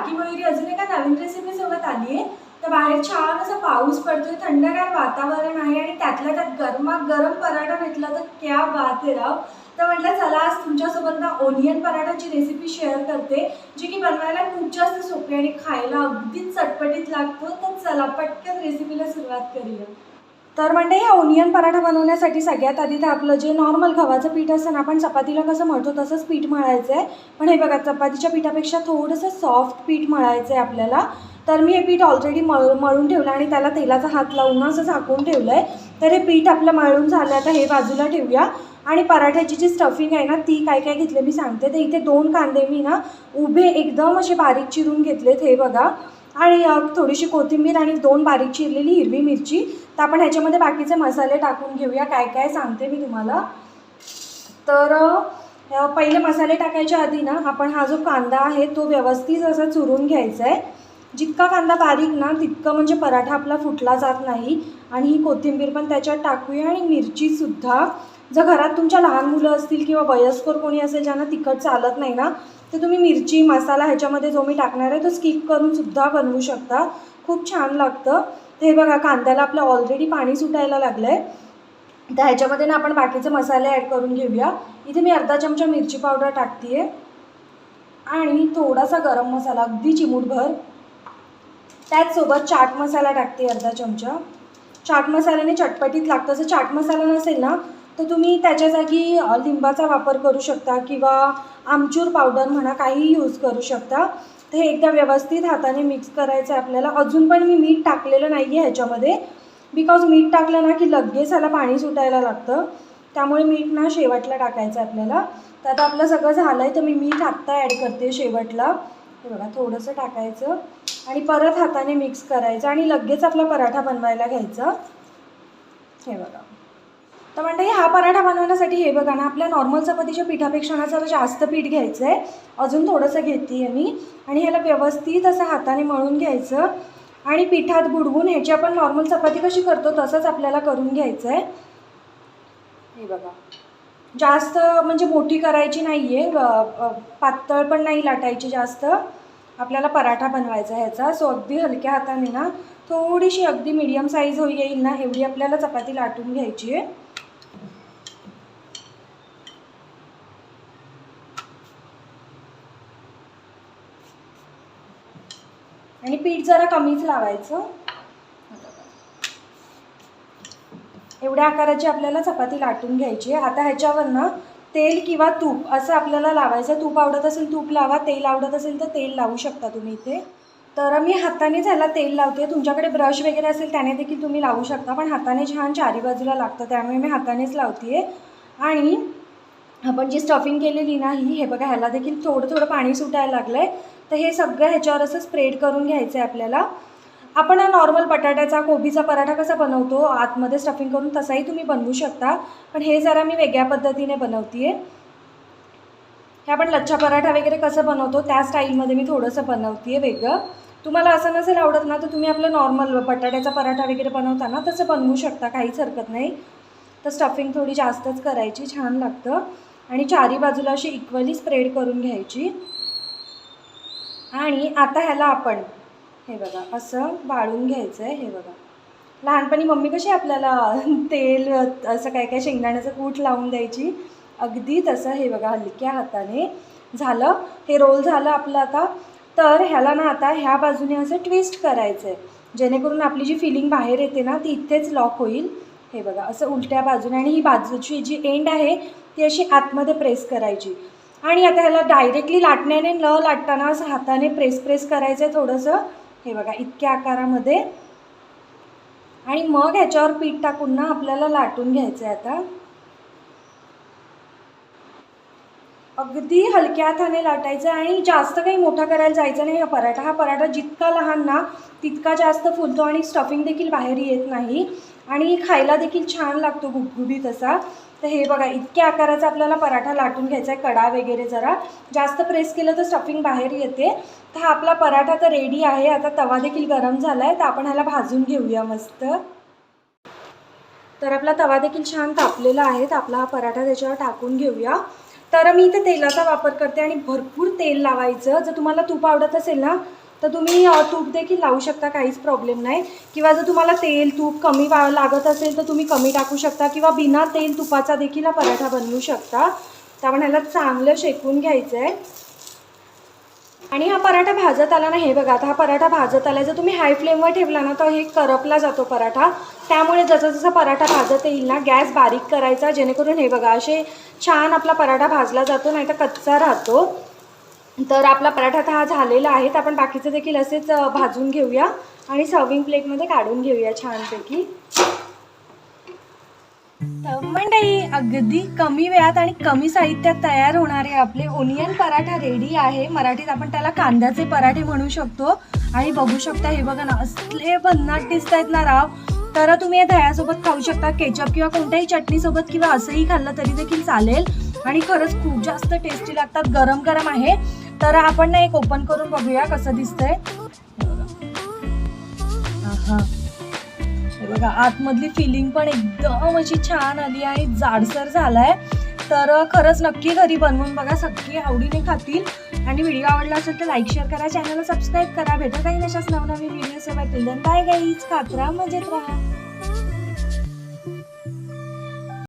टाकी मयुरी अजून एका नवीन रेसिपी सोबत आली आहे तर बाहेर छान असा पाऊस पडतोय थंडगार वातावरण आहे आणि त्यातल्या त्यात गरमा गरम पराठा भेटला तर क्या बात आहे राव. तर म्हटलं चला आज तुमच्यासोबत ना ओनियन पराठाची रेसिपी शेअर करते जी की बनवायला खूप जास्त सोपी आणि खायला अगदीच चटपटीत लागतो. तर चला पटकन रेसिपीला सुरुवात करूया. तर म्हणजे हा ओनियन पराठा बनवण्यासाठी सगळ्यात आधी तर आपलं जे नॉर्मल गव्हाचं पीठ असतं ना आपण चपातीला कसं मळतो तसंच पीठ मळायचं आहे. पण हे बघा चपातीच्या पिठापेक्षा थोडंसं सॉफ्ट पीठ मळायचं आहे आपल्याला. तर मी हे पीठ ऑलरेडी मळ मळून ठेवलं आणि त्याला तेलाचा हात लावून असं झाकून ठेवलं आहे तर हे पीठ आपलं मळून झालं आता हे बाजूला ठेवूया. आणि पराठ्याची जी स्टफिंग आहे ना ती काय काय घेतले मी सांगते. तर इथे दोन कांदे मी ना उभे एकदम असे बारीक चिरून घेतलेत हे बघा. आणि थोडीशी कोथिंबीर आणि दोन बारीक चिरलेली हिरवी मिरची. तर आपण ह्याच्यामध्ये बाकीचे मसाले टाकून घेऊया. काय काय सांगते मी तुम्हाला. तर पहिले मसाले टाकायच्या आधी ना आपण हा जो कांदा आहे तो व्यवस्थित असा चुरून घ्यायचा आहे जितका कांदा बारीक ना तितकं म्हणजे पराठा आपला फुटला जात नाही. आणि ही कोथिंबीर पण त्याच्यात टाकूया आणि मिरचीसुद्धा जर घरात तुमच्या लहान मुलं असतील किंवा वयस्कर कोणी असेल ज्यांना तिखट चालत नाही ना तर तुम्ही मिरची मसाला ह्याच्यामध्ये जो मी टाकणार आहे तो स्किप करून सुद्धा बनवू शकता. खूप छान लागतं. ते हे बघा कांद्याला आपलं ऑलरेडी पाणी सुटायला लागलं आहे तर ह्याच्यामध्ये ना आपण बाकीचे मसाले ॲड करून घेऊया. इथे मी अर्धा चमचा मिरची पावडर टाकते आणि थोडासा गरम मसाला अगदी चिमूटभर. त्याचसोबत चाट मसाला टाकते अर्धा चमचा. चाट मसाल्याने चटपटीत लागतं. जर चाट मसाला नसेल ना तर तुम्ही त्याच्या जागी लिंबाचा वापर करू शकता किंवा आमचूर पावडर म्हणा काहीही यूज करू शकता. तर हे एकदा व्यवस्थित हाताने मिक्स करायचं आहे आपल्याला. अजून पण मी मीठ टाकलेलं नाही आहे ह्याच्यामध्ये. बिकॉज मीठ टाकलं ना की लगेच ह्याला पाणी सुटायला लागतं. त्यामुळे मीठ ना शेवटला टाकायचं आहे आपल्याला. तर आता आपलं सगळं झालं आहे तर मी मीठ आत्ता ॲड करते शेवटला. हे बघा थोडंसं टाकायचं. आणि परत हाताने मिक्स करायचं आणि लगेच आपला पराठा बनवायला घ्यायचा. हे बघा. तर म्हणते हा पराठा बनवण्यासाठी हे बघा ना आपल्या नॉर्मल चपातीच्या पिठापेक्षा ना जरा जास्त पीठ घ्यायचं आहे अजून थोडंसं घेते आहे मी. आणि ह्याला व्यवस्थित असं हाताने मळून घ्यायचं. आणि पिठात बुडवून ह्याची आपण नॉर्मल चपाती कशी करतो तसंच आपल्याला करून घ्यायचं आहे हे बघा. जास्त म्हणजे मोठी करायची नाही आहे पातळ पण नाही लाटायची जास्त. आपल्याला पराठा बनवायचा आहे ह्याचा. सो अगदी हलक्या हाताने ना थोडीशी अगदी मीडियम साईज होई येईल ना एवढी आपल्याला चपाती लाटून घ्यायची आहे. आणि पीठ जरा कमीच लावायचं. एवढ्या आकाराची आपल्याला चपाती लाटून घ्यायची आहे. आता ह्याच्यावर ना तेल किंवा तूप असं आपल्याला लावायचं. तूप आवडत असेल तूप लावा तेल आवडत असेल तर तेल लावू शकता तुम्ही इथे. तर मी हाताने त्याला तेल लावते तुमच्याकडे ब्रश वगैरे असेल त्याने देखील तुम्ही लावू शकता पण हाताने छान चारी बाजूला लागतं त्यामुळे मी हातानेच लावते आणि आपण जी स्टफिंग केलेली नाही हे बघा ह्याला देखील थोडं थोडं पाणी सुटायला लागलं आहे तर हे सगळं ह्याच्यावर असं स्प्रेड करून घ्यायचं आहे आपल्याला. आपण नॉर्मल बटाट्याचा कोबीचा पराठा कसा बनवतो आतमध्ये स्टफिंग करून तसाही तुम्ही बनवू शकता. पण हे जरा मी वेगळ्या पद्धतीने बनवते आहे हे आपण लच्छा पराठा वगैरे कसं बनवतो त्या स्टाईलमध्ये मी थोडंसं बनवते आहे वेगळं. तुम्हाला असं नसेल आवडत ना तर तुम्ही आपलं नॉर्मल बटाट्याचा पराठा वगैरे बनवता ना तसं बनवू शकता काहीच हरकत नाही. तर स्टफिंग थोडी जास्तच करायची छान लागतं. आणि चारी बाजूला अशी इक्वली स्प्रेड करून घ्यायची. आणि आता ह्याला आपण हे बघा असं वाळून घ्यायचं आहे हे बघा. लहानपणी मम्मी कशी आपल्याला तेल असं काय काय शेंगदाण्याचं कूट लावून द्यायची? अगदी तसं हे बघा हलक्या हाताने झालं. हे रोल झालं आपलं आता. तर ह्याला ना आता ह्या बाजूने असं ट्विस्ट करायचं आहे जेणेकरून आपली जी फिलिंग बाहेर येते ना ती इथेच लॉक होईल. हे बघा असं उलट्या बाजूने आणि ही बाजूची जी एंड आहे ती अशी आतमध्ये प्रेस करायची. आणि आता ह्याला डायरेक्टली लाटण्याने न लाटताना असं हाताने प्रेस प्रेस करायचं आहे थोडंसं. हे बघा इतक्या आकारामध्ये. आणि मग ह्याच्यावर पीठ टाकून ना आपल्याला लाटून घ्यायचं आहे आता. अगदी हलक्या हाताने लाटायचं आणि जास्त काही मोठा करायला जायचं नाही. हा पराठा हा पराठा जितका लहान ना तितका जास्त फुलतो आणि स्टफिंग देखील बाहेर येत नाही. आणि खायला देखील छान लागतो गुबगुबीत असा तर हे बघा इतक्या आकाराचा आपल्याला पराठा लाटून घ्यायचा आहे कडा वगैरे जरा. जास्त प्रेस केलं तर स्टफिंग बाहेर येते. तर हा आपला पराठा तर रेडी आहे. आता तवा देखील गरम झाला आहे तर आपण ह्याला भाजून घेऊया मस्त. तर आपला तवा देखील छान तापलेला आहे तर आपला हा पराठा त्याच्यावर टाकून घेऊया. तर मी इथे तेलाचा वापर करते आणि भरपूर तेल लावायचं. जर तुम्हाला तूप आवडत असेल ना तर तुम्ही तूप देखील लावू शकता काहीच प्रॉब्लेम नाही. किंवा जर तुम्हाला तेल तूप कमी वा लागत असेल तर तुम्ही कमी टाकू शकता किंवा बिना तेल तुपाचा देखील हा पराठा बनवू शकता. त्यामुळे ह्याला चांगलं शेकून घ्यायचं आहे आणि हा पराठा भाजत आला ना हे बघा आता हा पराठा भाजत आला जर तुम्ही हाय फ्लेमवर ठेवला ना तर हे करपला जातो पराठा. त्यामुळे जसं जसं पराठा भाजत येईल ना गॅस बारीक करायचा जेणेकरून हे बघा असे छान आपला पराठा भाजला जातो नाही तर कच्चा राहतो. तर आपला पराठा आता हा झालेला आहे तर आपण बाकीचं देखील असेच भाजून घेऊया. आणि सर्विंग प्लेटमध्ये काढून घेऊया छानपैकी. तर मंडळी अगदी कमी वेळात आणि कमी साहित्यात तयार होणारे आपले ओनियन पराठा रेडी आहे. मराठीत आपण त्याला कांद्याचे पराठे म्हणू शकतो. आणि बघू शकता हे बघा ना असले भन्नाट दिसत आहेत ना राव. तर तुम्ही हे दह्यासोबत खाऊ शकता केचप किंवा कोणत्याही चटणीसोबत किंवा असंही खाल्लं तरी देखील चालेल. आणि खरंच खूप जास्त टेस्टी लागतात गरम गरम आहे. तर आपण ना एक ओपन करून बघूया कसं दिसतंय. बघा आतमधली फिलिंग पण एकदम अशी छान आली आहे जाडसर झालाय. तर खरंच नक्की घरी बनवून बघा सगळी आवडीने खातील. आणि व्हिडिओ आवडला असेल तर लाईक शेअर करा चॅनलला सबस्क्राईब करा. भेटा काही नशाच नवनवीन व्हिडिओ सोबत. बाय गाईज खात्रा मजेत राहा.